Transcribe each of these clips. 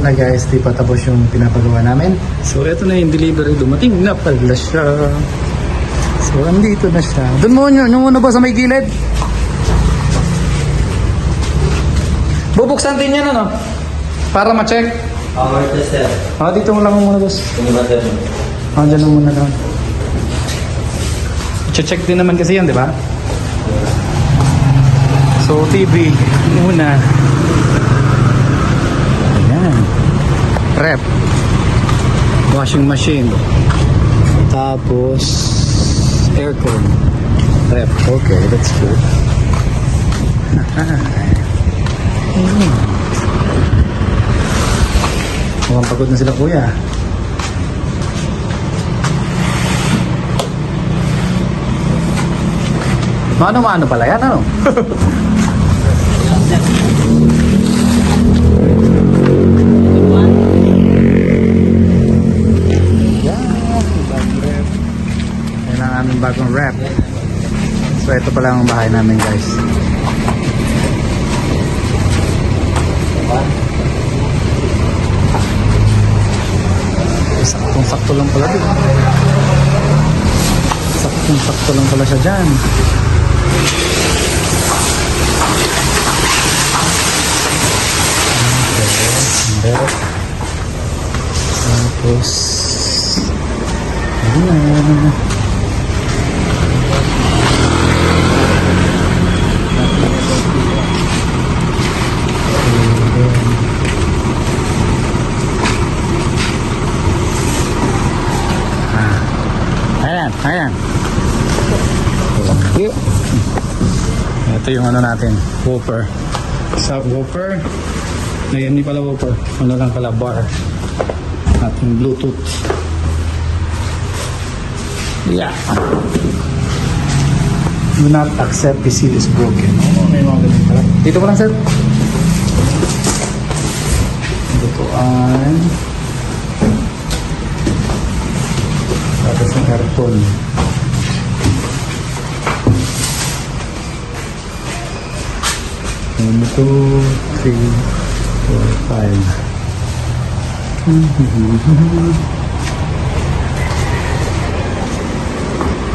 hi guys, di pa tapos yung pinapagawa namin. So eto na yung delivery, dumating na pala siya. So andito na siya. Doon mo nyo, nung una ba sa may gilid? Bubuksan din yan ano? Para ma-check. Power tester. Ah, dito mo lang muna boss. Inverter. Ah, dyan lang muna doon. I-check din naman kasi yan, di ba? So, TV muna. Ayan. Rep. Washing machine. Tapos, aircon. Rep. Okay, that's good. Hmm. Mukhang pagod na sila kuya. Mano-mano pala yan, ano? ito pala ang bahay namin, guys. Saktong-sakto lang pala din. Saktong-sakto lang pala siya dyan. Okay. Tapos, ayan. Ayan, ayan. Ito yung ano natin, whooper. Subwoofer. Ayan, hindi pala whooper. Ano lang pala, bar. Ating Bluetooth. Yeah. Do not accept PC is broken. Oh, may mga ganun. Dito ko lang, sir. Lutuan. Tapos ng aircon. One, two, three, four, five.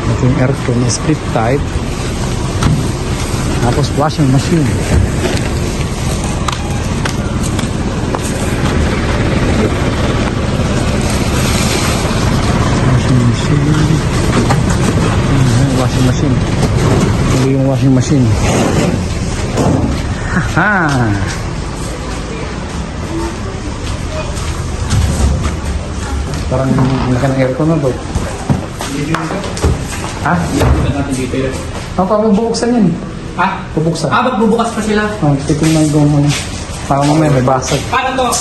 Ating aircon is split type. Tapos washing machine. Washing washing machine. Ito yung washing machine. Haha! Parang laki ng aircon na, boy. Ha? Ang parang bubuksan yan. Ha? Bubuksan. Ah, ba't bubukas pa sila? Oh, titingnan ko mo. Parang mamaya may basag. Paano to?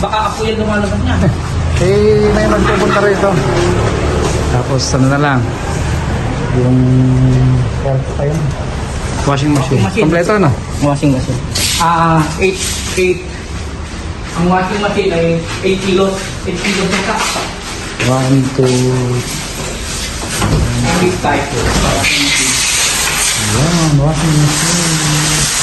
Baka ako yung lumalabas niya. Eh, may magpupunta rito. Tapos ano na lang. Yung... Ayun. Washing machine. Washing machine. Kompleto no? Washing machine. Ah, 8, 8. Ang washing machine ay 8 kilos. 8 kilos ng ka. One, two... Big type. Ayan, washing machine.